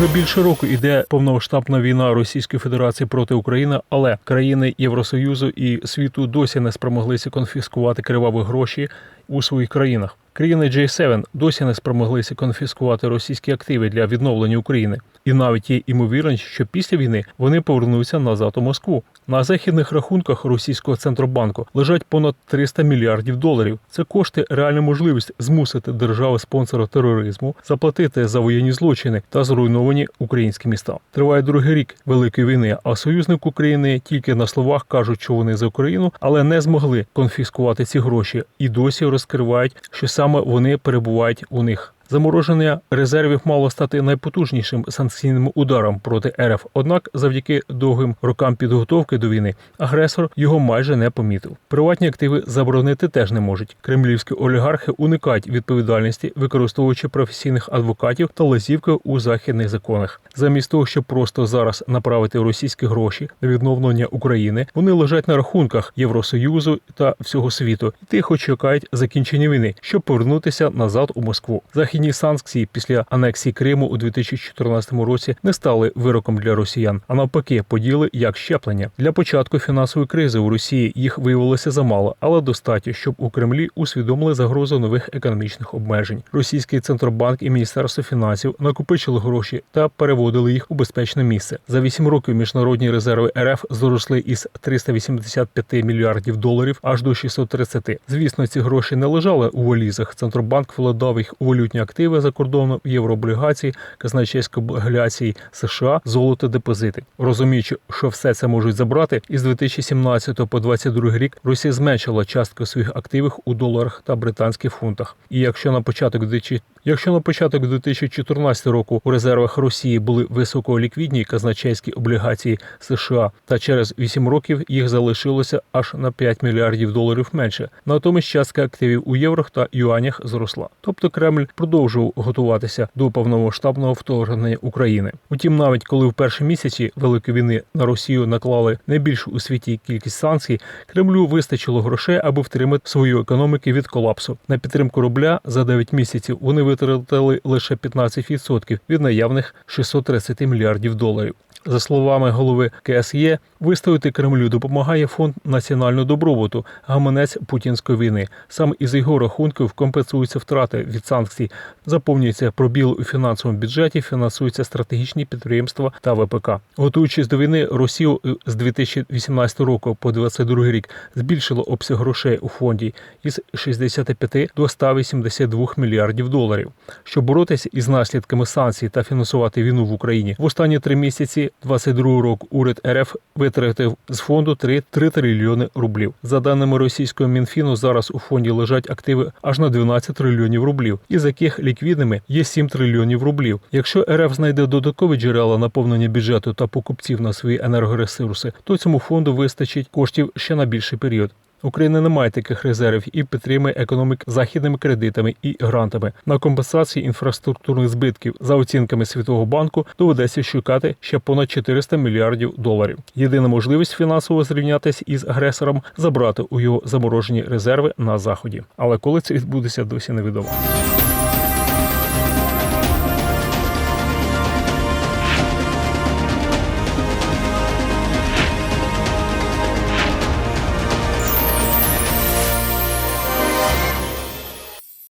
Уже більше року іде повномасштабна війна Російської Федерації проти України, але країни Євросоюзу і світу досі не спромоглися конфіскувати криваві гроші у своїх країнах. Країни J7 досі не спромоглися конфіскувати російські активи для відновлення України, і навіть є ймовірність, що після війни вони повернуться назад у Москву. На західних рахунках російського центробанку лежать понад 300 мільярдів доларів. Це кошти реальна можливість змусити держави спонсора тероризму заплатити за воєнні злочини та зруйновані українські міста. Триває другий рік великої війни. А союзник України тільки на словах кажуть, що вони за Україну, але не змогли конфіскувати ці гроші і досі розкривають, що саме вони перебувають у них. Замороження резервів мало стати найпотужнішим санкційним ударом проти РФ. Однак, завдяки довгим рокам підготовки до війни, агресор його майже не помітив. Приватні активи заборонити теж не можуть. Кремлівські олігархи уникають відповідальності, використовуючи професійних адвокатів та лазівки у західних законах. Замість того, щоб просто зараз направити російські гроші на відновлення України, вони лежать на рахунках Євросоюзу та всього світу і тихо чекають закінчення війни, щоб повернутися назад у Москву. Західні санкції після анексії Криму у 2014 році не стали вироком для росіян, а навпаки, поділи як щеплення. Для початку фінансової кризи у Росії їх виявилося замало, але достатньо, щоб у Кремлі усвідомили загрозу нових економічних обмежень. Російський центробанк і міністерство фінансів накопичили гроші та переводили їх у безпечне місце. За 8 років міжнародні резерви РФ зросли із 385 мільярдів доларів аж до 630. Звісно, ці гроші не лежали у валізах. Центробанк вкладав їх у валютні активи за кордоном, єврооблігації, казначейські облігації США, золото, депозити. Розуміючи, що все це можуть забрати, із 2017 по 2022 рік Росія зменшила частку своїх активів у доларах та британських фунтах. І якщо на початок 2000 Якщо на початок 2014 року у резервах Росії були високоліквідні казначейські облігації США, та через 8 років їх залишилося аж на 5 мільярдів доларів менше. Натомість частка активів у євро та юанях зросла. Тобто Кремль продовжував готуватися до повномасштабного вторгнення України. Утім, навіть коли в перші місяці великої війни на Росію наклали найбільшу у світі кількість санкцій, Кремлю вистачило грошей, аби втримати свою економіку від колапсу. На підтримку рубля за 9 місяців вони витратили лише 15% від наявних 630 мільярдів доларів. За словами голови КСЄ, виставити Кремлю допомагає фонд національного добробуту, гаманець путінської війни. Саме із його рахунків компенсуються втрати від санкцій, заповнюється пробіл у фінансовому бюджеті, фінансуються стратегічні підприємства та ВПК. Готуючись до війни, Росію з 2018 року по 2022 рік збільшило обсяг грошей у фонді із 65 до 182 мільярдів доларів. Щоб боротися із наслідками санкцій та фінансувати війну в Україні в останні три місяці 22 року уряд РФ витратив з фонду 3, 3 трильйони рублів. За даними російського мінфіну, зараз у фонді лежать активи аж на 12 трильйонів рублів, із яких ліквідними є 7 трильйонів рублів. Якщо РФ знайде додаткові джерела наповнення бюджету та покупців на свої енергоресурси, то цьому фонду вистачить коштів ще на більший період. Україна не має таких резервів і підтримує економік західними кредитами і грантами. На компенсації інфраструктурних збитків за оцінками Світового банку доведеться шукати ще понад 400 мільярдів доларів. Єдина можливість фінансово зрівнятися із агресором забрати у його заморожені резерви на заході. Але коли це відбудеться, досі невідомо.